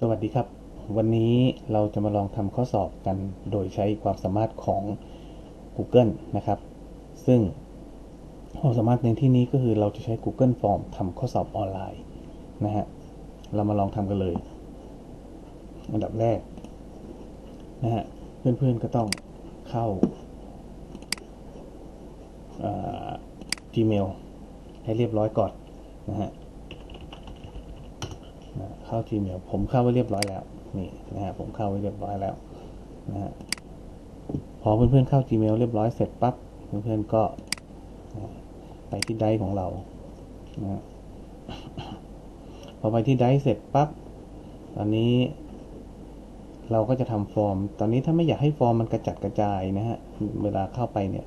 สวัสดีครับ วันนี้เราจะมาลองทำข้อสอบกันโดยใช้ความสามารถของ Google นะครับ ซึ่งความสามารถในที่นี้ก็คือเราจะใช้ Google Form ทำข้อสอบออนไลน์นะฮะเรามาลองทำกันเลย อันดับแรกนะฮะเพื่อนๆก็ต้องเข้า Gmail ให้เรียบร้อยก่อนนะฮะ เข้า Gmail ผมเข้าไว้เรียบร้อยแล้วนี่นะฮะผมเข้าไว้เรียบร้อยแล้วนะฮะพอเพื่อนๆเข้า Gmail เรียบร้อยเสร็จปั๊บเพื่อนๆก็ไปที่ไดร์ของเรานะฮะพอไปที่ไดร์เสร็จปั๊บตอนนี้เราก็จะทำฟอร์ม ตอนนี้ถ้าไม่อยากให้ฟอร์มมันกระจัดกระจายนะฮะ เวลาเข้าไปเนี่ย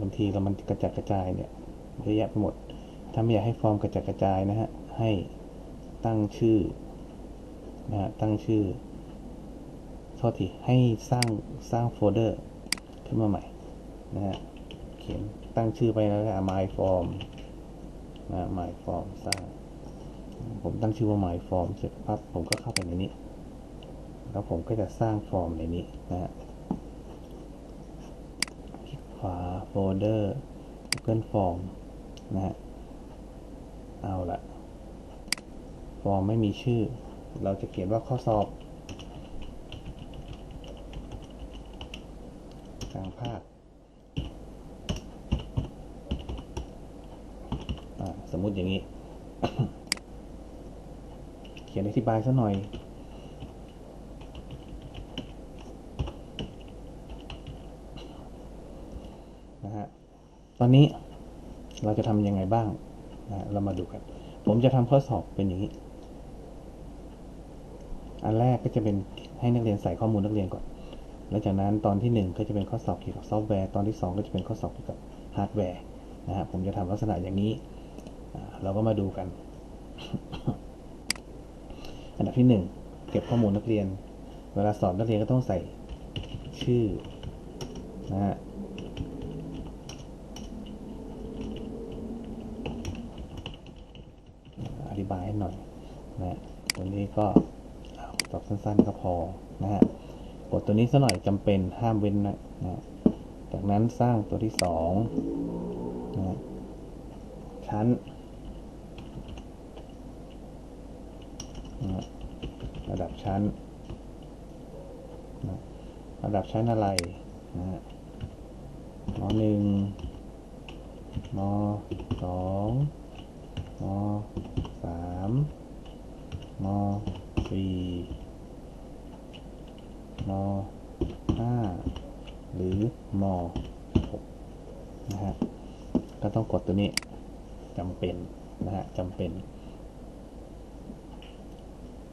บางทีเรามันกระจัดกระจายเนี่ยเยอะแยะไปหมด ถ้าไม่อยากให้ฟอร์มกระจัดกระจายนะฮะ ให้ ตั้งชื่อนะฮะตั้งชื่อโทษทีให้สร้างสร้างโฟลเดอร์ขึ้นมาใหม่นะฮะเขียนตั้งชื่อไปแล้วก็ my form นะ my form สร้าง ผมตั้งชื่อว่า my form เสร็จปั๊บผมก็เข้าไปในนี้ แล้วผมก็จะสร้างฟอร์มในนี้นะฮะคลิกขวาโฟลเดอร์ Google Form นะฮะเอาละ ร์มไม่มีชื่อ เราจะเขียนว่าข้อสอบ กลางภาคสมมุติอย่างนี้ เขียนอธิบายซะหน่อยนะฮะตอนนี้เราจะทำยังไงบ้างนะเรามาดูกัน ผมจะทำข้อสอบเป็นอย่างนี้ อันแรกก็จะเป็นให้นักเรียนใส่ข้อมูลนักเรียนก่อน หลังจากนั้นตอนที่ 1 ก็จะเป็นข้อสอบเกี่ยวกับซอฟต์แวร์ ตอนที่ 2 ก็จะเป็นข้อสอบเกี่ยวกับฮาร์ดแวร์นะฮะผมจะทำลักษณะอย่างนี้ เราก็มาดูกัน อันดับที่ 1 เก็บข้อมูลนักเรียน เวลาสอบนักเรียนก็ต้องใส่ชื่อนะฮะอธิบายให้หน่อยนะวันนี้ก็ ตอบสั้นๆก็พอนะฮะกดตัวนี้สัหน่อยจำเป็นห้ามเว้นนะนะจากนั้นสร้างตัวที่สองนะชั้นนะระดับชั้นนะระดับชั้นอะไรนะฮะมหนึ่งมสองมสามม สี่มห้าหรือมหกนะฮะก็ต้องกดตัวนี้จำเป็นนะฮะจำเป็น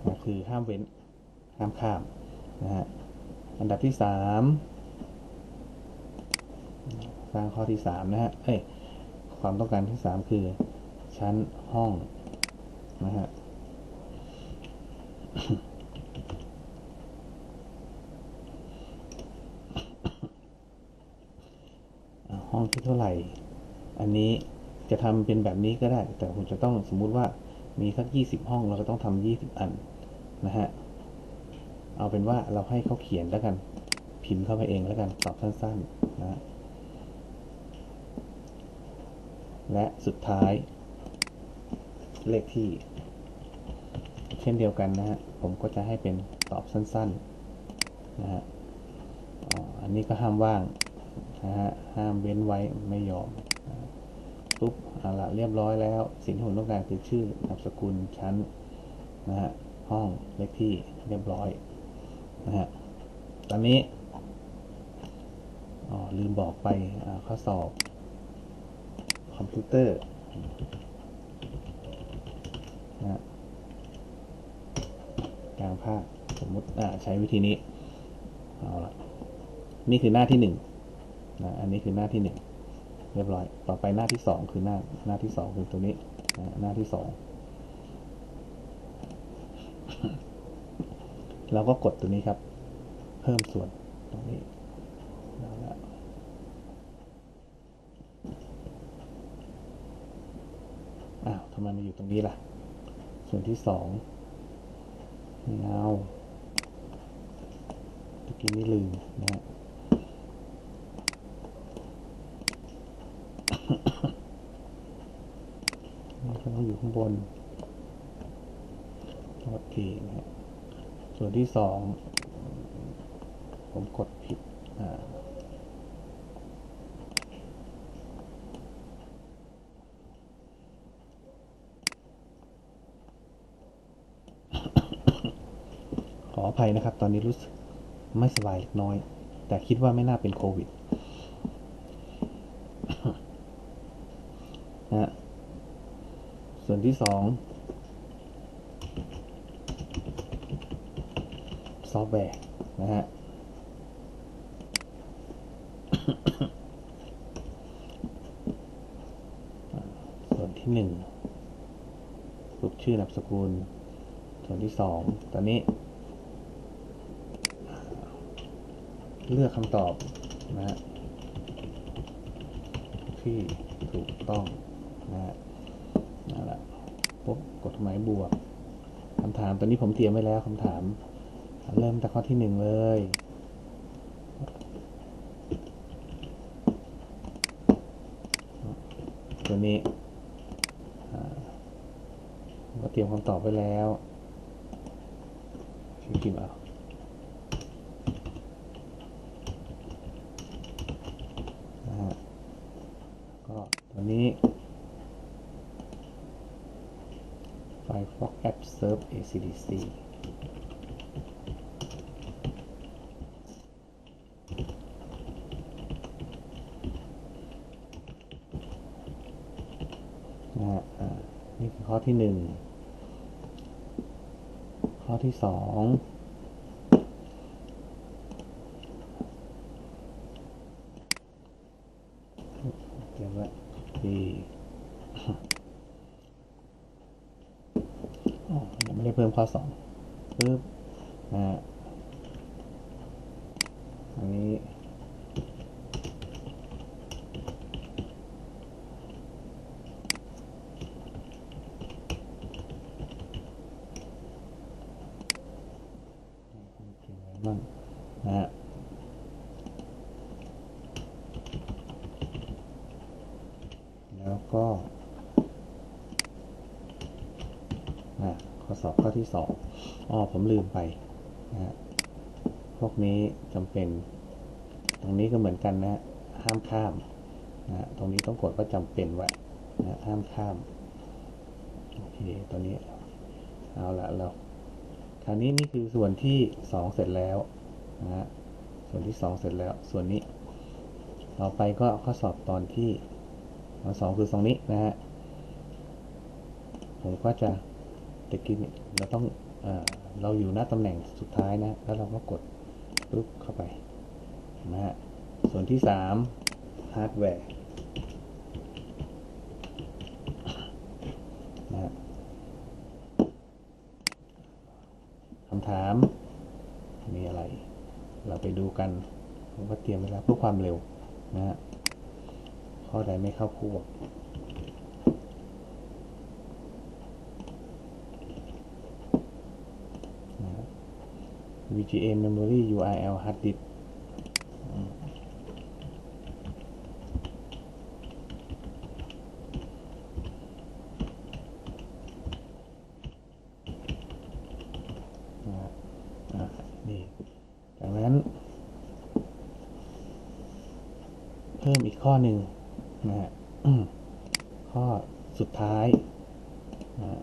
นะคือห้ามเว้นห้ามข้ามนะฮะอันดับที่สามสร้างข้อที่สามนะฮะเอ้ยความต้องการที่สามคือชั้นห้องนะฮะ ห้องที่เท่าไหร่ อันนี้จะทำเป็นแบบนี้ก็ได้ แต่ผมจะต้องสมมุติว่ามีสักยี่สิบห้องเราก็ต้องทำยี่สิบอันนะฮะ เอาเป็นว่าเราให้เขาเขียนแล้วกัน พิมพ์เข้าไปเองแล้วกันตอบสั้นๆนะและสุดท้ายเลขที่ เช่นเดียวกันนะฮะ ผมก็จะให้เป็นตอบสั้นๆนะฮะอันนี้ก็ห้ามว่างนะฮะ ห้ามเว้นไว้ไม่ยอมปุ๊บเอาละเรียบร้อยแล้ว สิ่งที่ผมต้องการคือชื่อนามสกุลชั้นนะฮะ ห้องเลขที่เรียบร้อยนะฮะ ตอนนี้อ๋อลืมบอกไปข้อสอบคอมพิวเตอร์นะ ลางภาคสมมติใช้วิธีนี้เอาละนี่คือหน้าที่หนึ่งนะอันนี้คือหน้าที่หนึ่งเรียบร้อย ต่อไปหน้าที่สองคือหน้าหน้าที่สองคือตัวนี้นะหน้าที่สองเราก็กดตัวนี้ครับ เพิ่มส่วนตรงนี้แล้วอ้าวทำไมมาอยู่ตรงนี้ล่ะ ส่วนที่สอง เอาตะกี้ไม่ลืมนะฮะนี่ก็อยู่ข้างบนโอเคนะฮะส่วนที่สอง ผมกดผิด ออภัยนะครับ ตอนนี้รู้สึกไม่สบายเล็กน้อย แต่คิดว่าไม่น่าเป็นโควิดนะฮะส่วนที่สองซอฟต์แวร์นะฮะส่วนที่หนึ่งรูปชื่อนามสกุล ส่วนที่สองตอนนี้ เลือกคำตอบนะฮะที่ถูกต้องนะฮะนั่นแหละปุ๊บกดหมายบวกคำถามตอนนี้ผมเตรียมไว้แล้วคำถาม เริ่มจากข้อที่หนึ่งเลยตัวนี้ผมก็เตรียมคำตอบไว้แล้วชื่อพิมพ์เอานะฮะก็ตัวนี้ Firefox App Serve ACDC นะฮะนี่คือข้อที่หนึ่ง ข้อที่สองเรียกว่าที่อ๋อยังไม่ได้เพิ่มข้อสองปึ๊บนะฮะอันนี้ เขียนไว้บ้างนะฮะแล้วก็อะข้อสอบข้อที่สองอ๋อผมลืมไปนะฮะพวกนี้จำเป็น ตรงนี้ก็เหมือนกันนะห้ามข้ามนะตรงนี้ต้องกดว่าจำเป็นไว้นะฮะห้ามข้ามโอเคตัวนี้เอาละเรา คราวนี้นี่คือส่วนที่สองเสร็จแล้วนะฮะส่วนที่สองเสร็จแล้ว ส่วนนี้ ต่อไปก็ข้อสอบตอนที่ตอนสองคือตรงนี้นะฮะ ผมก็จะตะกี้นี่เราต้องเออเราอยู่หน้าตำแหน่งสุดท้ายนะ แล้วเราก็กดปุ๊บเข้าไปนะฮะ ส่วนที่สามฮาร์ดแวร์นะฮะ คำถาม มีอะไร เราไปดู กันผมก็เตรียมไว้แล้วเพื่อความเร็วนะฮะข้อใดไม่เข้าคู่นะ VGA memory URL hard disk อืมนะฮะอะนี่ จากนั้น เพิ่มอีก ข้อหนึ่งนะฮะข้อสุดท้ายนะ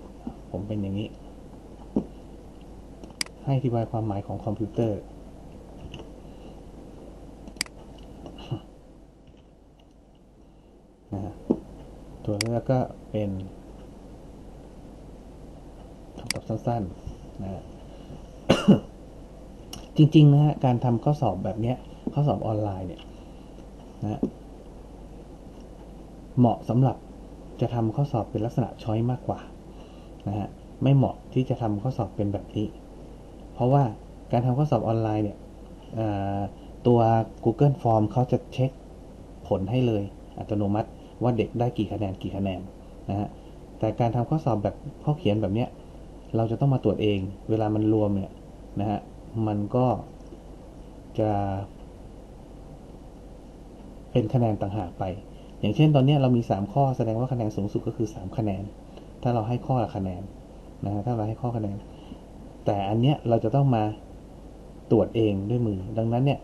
ผมเป็นอย่างนี้ ให้อธิบายความหมายของคอมพิวเตอร์ นะฮะตัวเลือกก็เป็นคำตอบสั้นๆนะฮะจริง ๆ นะฮะ การทำข้อสอบแบบเนี้ย ข้อสอบออนไลน์เนี่ยนะฮะ เหมาะสำหรับจะทำข้อสอบเป็นลักษณะช้อยมากกว่านะฮะไม่เหมาะที่จะทำข้อสอบเป็นแบบนี้ เพราะว่าการทำข้อสอบออนไลน์เนี่ยตัว Google Form เขาจะเช็คผลให้เลยอัตโนมัติว่าเด็กได้กี่คะแนนกี่คะแนนนะฮะแต่การทำข้อสอบแบบข้อเขียนแบบเนี้ยเราจะต้องมาตรวจเอง เวลามันรวมเนี่ยนะฮะมันก็จะเป็นคะแนนต่างหากไป อย่างเช่นตอนนี้เรามี 3 ข้อแสดงว่าคะแนนสูงสุดก็คือ 3 คะแนน ถ้าเราให้ข้อละคะแนนนะฮะถ้าเราให้ข้อคะแนน แต่อันเนี้ยเราจะต้องมาตรวจเองด้วยมือ ดังนั้นเนี่ย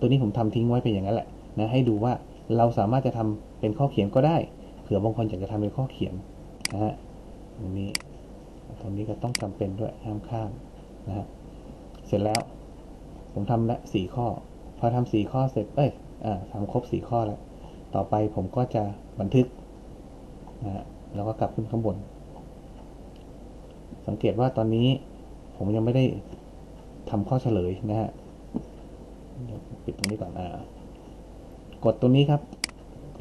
ตัวนี้ผมทำทิ้งไว้เป็นอย่างนั้นแหละนะให้ดูว่าเราสามารถจะทำเป็นข้อเขียนก็ได้ เผื่อบางคนอยากจะทำเป็นข้อเขียนนะฮะตรงนี้ตรงนี้ก็ต้องจำเป็นด้วยห้ามข้ามนะฮะเสร็จแล้วผมทำละสี่ข้อ พอทำสี่ข้อเสร็จเอ้ยอ่าทำครบสี่ข้อแล้ว ต่อไปผมก็จะบันทึกนะฮะแล้วก็กลับขึ้นข้างบน สังเกตว่าตอนนี้ผมยังไม่ได้ทำข้อเฉลยนะฮะปิดตรงนี้ก่อนอ่ากดตรงนี้ครับ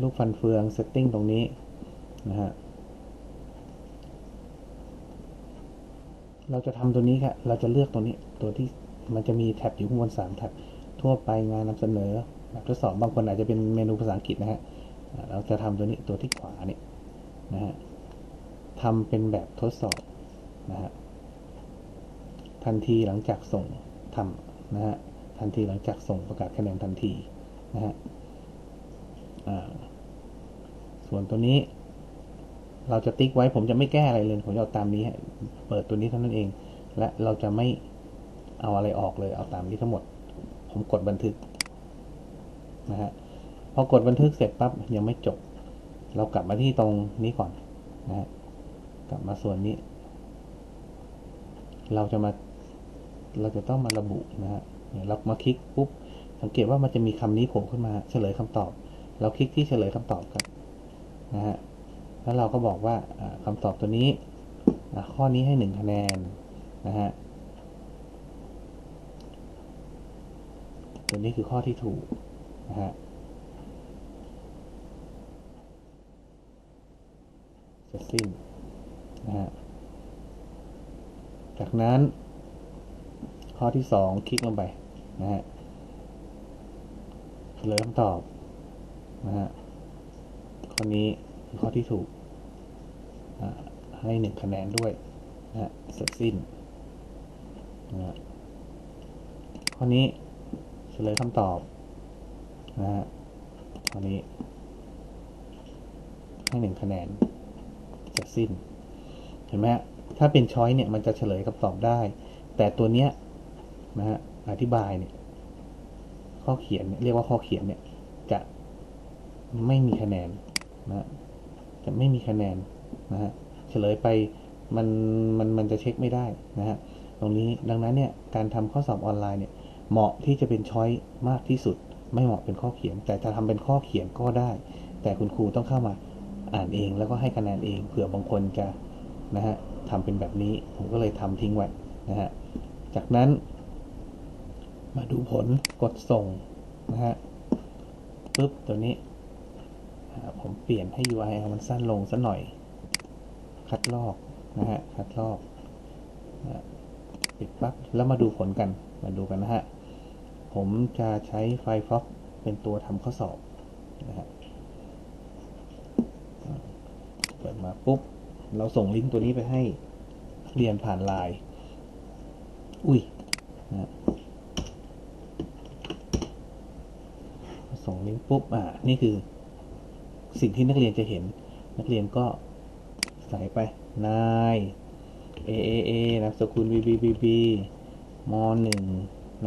ลูกฟันเฟือง setting ตรงนี้นะฮะเราจะทำตัวนี้ครับเราจะเลือกตัวนี้ ตัวที่มันจะมีแท็บอยู่ข้างบนสามแท็บทั่วไปงานนำเสนอ ทดสอบบางคนอาจจะเป็นเมนูภาษาอังกฤษนะฮะเราจะทำตัวนี้ตัวที่ขวาเนี่ยนะฮะทำเป็นแบบทดสอบนะฮะทันทีหลังจากส่งทำนะฮะทันทีหลังจากส่งประกาศคะแนนทันทีนะฮะส่วนตัวนี้เราจะติ๊กไว้ผมจะไม่แก้อะไรเลยผมจะเอาตามนี้เปิดตัวนี้เท่านั้นเอง และเราจะไม่เอาอะไรออกเลยเอาตามนี้ทั้งหมด ผมกดบันทึก นะฮะพอกดบันทึกเสร็จปั๊บยังไม่จบ เรากลับมาที่ตรงนี้ก่อนนะฮะกลับมาส่วนนี้ เราจะมาเราจะต้องมาระบุนะฮะเรามาคลิกปุ๊บสังเกตว่ามันจะมีคำนี้โผล่ขึ้นมาเฉลยคำตอบ เราคลิกที่เฉลยคำตอบครับนะฮะแล้วเราก็บอกว่าอ่าคำตอบตัวนี้ข้อนี้ให้หนึ่งคะแนนนะฮะตัวนี้คือข้อที่ถูก ฮะเสร็จสิ้นนะฮะจากนั้น ข้อที่สองคลิกลงไปนะฮะเฉลยคำตอบนะฮะข้อนี้คือข้อที่ถูกอ่าให้หนึ่งคะแนนด้วยนะฮะเสร็จสิ้นนะฮะข้อนี้เฉลยคำตอบ นะฮะข้อนนี้ให้หนึ่งคะแนนเสร็จสิ้น เห็นไหมฮะถ้าเป็นช้อยเนี่ยมันจะเฉลยคำตอบได้ แต่ตัวเนี้ยนะฮะอธิบายเนี่ย ข้อเขียนเนี่ยเรียกว่าข้อเขียนเนี่ย จะไม่มีคะแนนนะฮะจะไม่มีคะแนนนะฮะเฉลยไปมันมันมันจะเช็คไม่ได้นะฮะตรงนี้ดังนั้นเนี่ยการทำข้อสอบออนไลน์เนี่ยเหมาะที่จะเป็นช้อยมากที่สุด ไม่เหมาะเป็นข้อเขียน แต่จะทำเป็นข้อเขียนก็ได้ แต่คุณครูต้องเข้ามาอ่านเองแล้วก็ให้คะแนนเองเผื่อบางคนจะนะฮะทำเป็นแบบนี้ผมก็เลยทำทิ้งไว้นะฮะจากนั้น มาดูผลกดส่งนะฮะปุ๊บตัวนี้ ผมเปลี่ยนให้ UI มันสั้นลงสักหน่อย คัดลอกนะฮะคัดลอกปิดปั๊บแล้วมาดูผลกันมาดูกันนะฮะ ผมจะใช้ Firefox เป็นตัวทำข้อสอบนะฮะอ่าเปิดมาปุ๊บ เราส่งลิงก์ตัวนี้ไปให้เรียนผ่านไลน์อุ้ยนะฮะส่งลิงก์ปุ๊บ อ่า นี่คือสิ่งที่นักเรียนจะเห็น นักเรียนก็ใส่ไป นาย A A A นามสกุล B B B B มหนึ่ง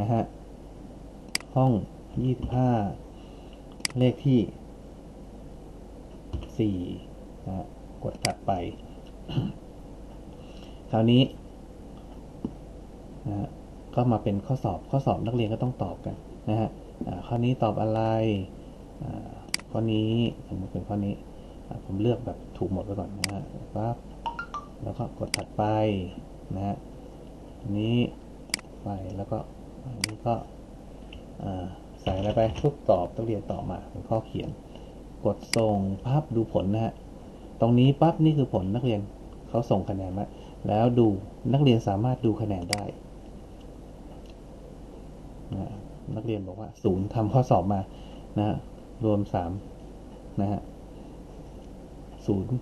นะฮะ ห้องยี่สิบห้าเลขที่สี่นะกดถัดไป คราวนี้นะก็มาเป็นข้อสอบข้อสอบนักเรียนก็ต้องตอบกันนะฮะข้อนี้ตอบอะไรข้อนี้สมมติเป็นข้อนี้ผมเลือกแบบถูกหมดไปก่อนนะฮะปั๊บแล้วก็กดถัดไปนะฮะอันนี้ไปแล้วก็อันนี้ก็ ใส่อะไรไปทุกตอบต้องเรียนตอบมาเป็นข้อเขียน กดส่งปั๊บดูผลนะฮะตรงนี้ปั๊บนี่คือผลนักเรียนเขาส่งคะแนนมาแล้วดูนักเรียนสามารถดูคะแนนได้นะนักเรียนบอกว่าศูนย์ทำข้อสอบมานะฮะรวมสามนะฮะศูนย์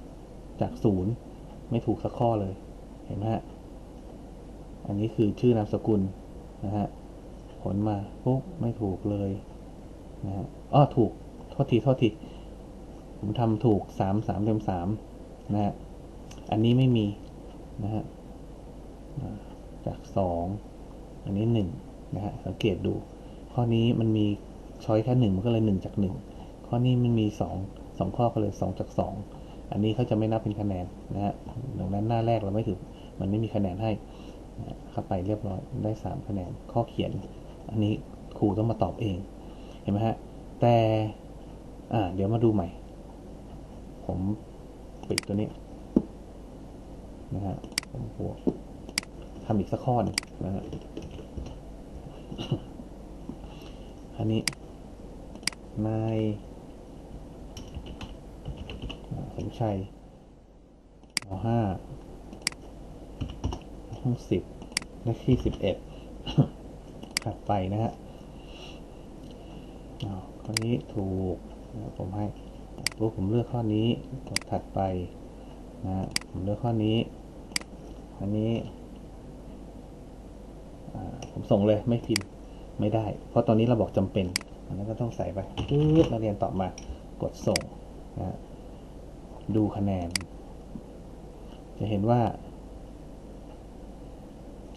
จากศูนย์ไม่ถูกสักข้อเลย เห็นไหมฮะ อันนี้คือชื่อนามสกุลนะฮะ ลมาปุ๊บไม่ถูกเลยนะฮะอ้อถูกโทษทีโทษทีผมทำถูกสามสามเต็มสามนะฮะอันนี้ไม่มีนะฮะจากสองอันนี้หนึ่งนะฮะสังเกตดู ข้อนี้มันมีช้อยแค่หนึ่งมันก็เลยหนึ่งจากหนึ่งข้อนี้มันมีสองสองข้อก็เลยสองจากสองอันนี้เขาจะไม่นับเป็นคะแนนนะฮะดังนั้นหน้าแรกเราไม่ถือมันไม่มีคะแนนให้นะเข้าไปเรียบร้อยได้สามคะแนนข้อเขียน อันนี้ครูต้องมาตอบเอง เห็นไหมฮะ แต่อ่าเดี๋ยวมาดูใหม่ ผมปิดตัวนี้นะฮะผมบวกทำอีกสักข้อนึงนะฮะอันนี้นายสมชัยมห้าห้องสิบเลขที่สิบเอ็ด ถัดไปนะฮะอ้าวข้อนี้ถูกนะผมให้ปุ๊บผมเลือกข้อนี้กดถัดไปนะผมเลือกข้อนี้ อันนี้ผมส่งเลยไม่พิมพ์ไม่ได้ เพราะตอนนี้เราบอกจำเป็นอันนั้นก็ต้องใส่ไปปึ๊บนักเรียนตอบมากดส่งนะฮะดูคะแนน จะเห็นว่า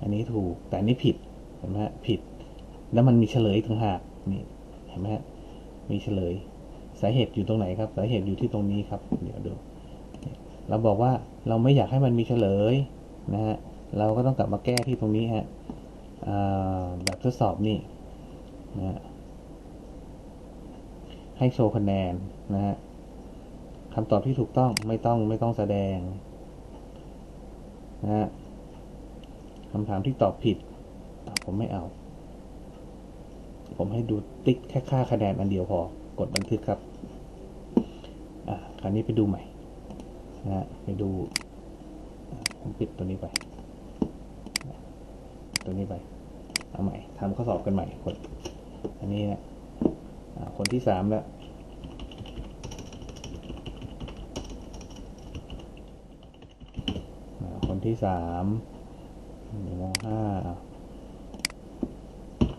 อันนี้ถูกแต่อันนี้ผิดเห็นไหมผิด แล้วมันมีเฉลยถึงหากนี่เห็นไหมฮะมีเฉลย สาเหตุอยู่ตรงไหนครับ สาเหตุอยู่ที่ตรงนี้ครับ เดี๋ยวดูเราบอกว่าเราไม่อยากให้มันมีเฉลยนะฮะเราก็ต้องกลับมาแก้ที่ตรงนี้ฮะแบบทดสอบนี่นะให้โชว์คะแนนนะฮะคำตอบที่ถูกต้องไม่ต้องไม่ต้องแสดงนะฮะคำถามที่ตอบผิดอ่ผมไม่เอา ผมให้ดูติ๊กแค่ค่าคะแนนอันเดียวพอกดบันทึกครับอะคราวนี้ไปดูใหม่นะฮะไปดูผมปิดตัวนี้ไป ตัวนี้ไปเอาใหม่ทำข้อสอบกันใหม่กดอันนี้นะอะคนที่สามแล้วคนที่สามอยู่มห้า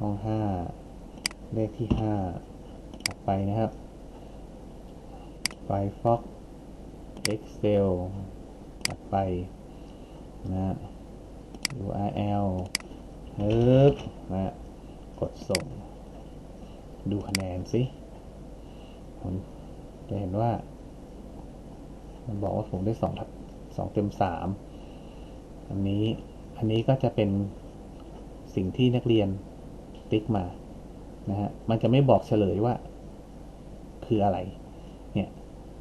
ห้องห้า เลขที่ห้าถัดไปนะครับ Firefox Excel ถัดไปนะ URL ฮึบนะกดส่ง ดูคะแนนสิผมจะเห็นว่า มันบอกว่าผมได้สองสองเต็มสามอันนี้ อันนี้ก็จะเป็นสิ่งที่นักเรียนติ๊กมา นะฮะมันจะไม่บอกเฉลยว่า คืออะไร เนี่ย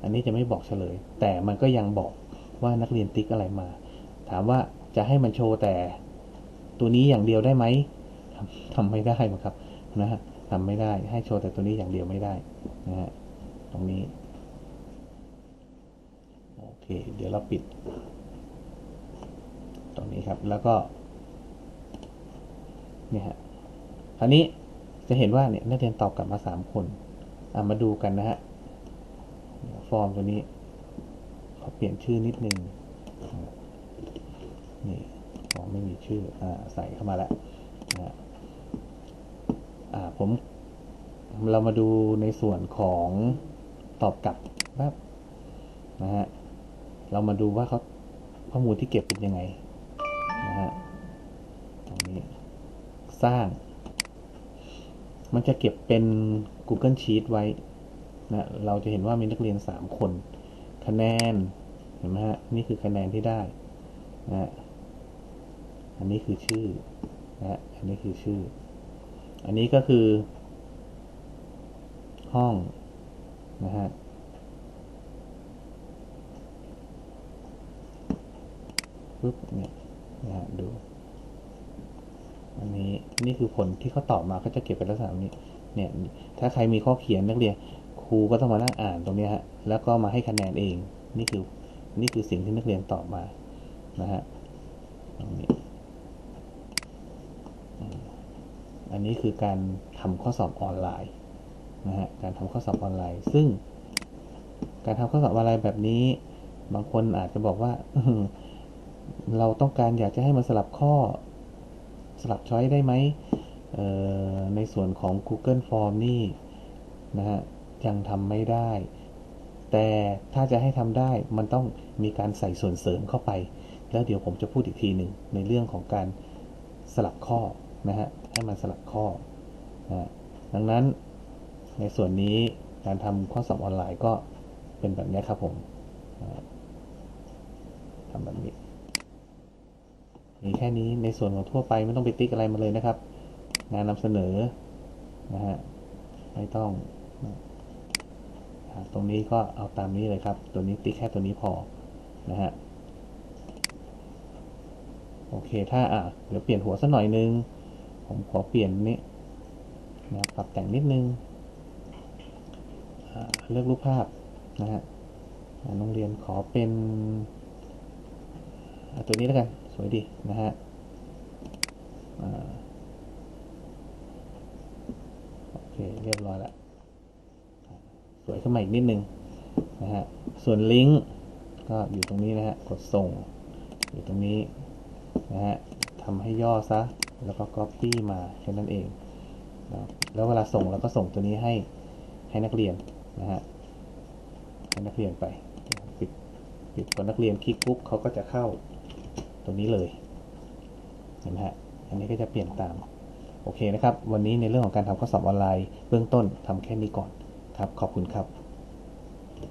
อันนี้จะไม่บอกเฉลย แต่มันก็ยังบอกว่านักเรียนติ๊กอะไรมา ถามว่าจะให้มันโชว์แต่ตัวนี้อย่างเดียวได้ไหมทำทำไม่ได้ครับนะฮะทำไม่ได้ให้โชว์แต่ตัวนี้อย่างเดียวไม่ได้นะฮะตรงนี้โอเค เดี๋ยวเราปิด ตรงนี้ครับแล้วก็เนี่ยฮะคราวนี้ จะเห็นว่าเนี่ยนักเรียนตอบกลับมาสามคนอะมาดูกันนะฮะฟอร์มตัวนี้ขอเปลี่ยนชื่อนิดนึงนี่ฟอร์มไม่มีชื่ออ่าใส่เข้ามาแล้วนะฮะอ่าผมเรามาดูในส่วนของตอบกลับแบบนะฮะเรามาดูว่าเขาข้อมูลที่เก็บเป็นยังไงนะฮะตรงนี้สร้าง มันจะเก็บเป็น Google Sheet ไว้นะเราจะเห็นว่ามีนักเรียนสามคน คะแนน เห็นไหมฮะ นี่คือคะแนนที่ได้นะอันนี้คือชื่อนะฮะอันนี้คือชื่อ อันนี้ก็คือ ห้องนะฮะปุ๊บเนี่ยนะฮะดู อันนี้นี่คือผลที่เขาตอบมาก็จะเก็บเป็นลักษณะนี้ เนี่ย ถ้าใครมีข้อเขียนนักเรียนครูก็ต้องมานั่งอ่านตรงนี้ฮะ แล้วก็มาให้คะแนนเอง นี่คือ นี่คือสิ่งที่นักเรียนตอบมา นะฮะตรงนี้อันนี้คือการทำข้อสอบออนไลน์นะฮะ การทำข้อสอบออนไลน์ ซึ่ง การทำข้อสอบออนไลน์แบบนี้ บางคนอาจจะบอกว่าเราต้องการอยากจะให้มันสลับข้อ สลับช้อยได้ไหมในส่วนของ Google Form นี่นะฮะยังทำไม่ได้ แต่ถ้าจะให้ทำได้มันต้องมีการใส่ส่วนเสริมเข้าไป แล้วเดี๋ยวผมจะพูดอีกทีหนึ่งในเรื่องของการสลับข้อนะฮะให้มันสลับข้อนะดังนั้นในส่วนนี้การทำข้อสอบออนไลน์ก็เป็นแบบนี้ครับผมทำแบบนี้ มีแค่นี้ในส่วนของทั่วไปไม่ต้องไปติ๊กอะไรมาเลยนะครับ งานนำเสนอนะฮะไม่ต้องตรงนี้ก็เอาตามนี้เลยครับ ตัวนี้ติ๊กแค่ตัวนี้พอนะฮะโอเคถ้าอะเดี๋ยวเปลี่ยนหัวสักหน่อยนึง ผมขอเปลี่ยนนี้นะปรับแต่งนิดนึงเลือกรูปภาพนะฮะโรงเรียนขอเป็นตัวนี้แล้วกัน สวยดีนะฮะโอเคเรียบร้อยแล้วสวยขึ้นมาอีกนิดนึงนะฮะส่วนลิงก์ก็อยู่ตรงนี้นะฮะกดส่งอยู่ตรงนี้นะฮะทำให้ย่อซะแล้วก็ copy มาแค่นั้นเองนะแล้วเวลาส่งเราก็ส่งตัวนี้ให้ให้นักเรียนนะฮะให้นักเรียนไปปิดปิดพอนักเรียนคลิกปุ๊บเขาก็จะเข้า ตรงนี้เลยเห็นไหมฮะอันนี้ก็จะเปลี่ยนตามโอเคนะครับ วันนี้ในเรื่องของการทำข้อสอบออนไลน์เบื้องต้นทำแค่นี้ก่อนครับ ขอบคุณครับ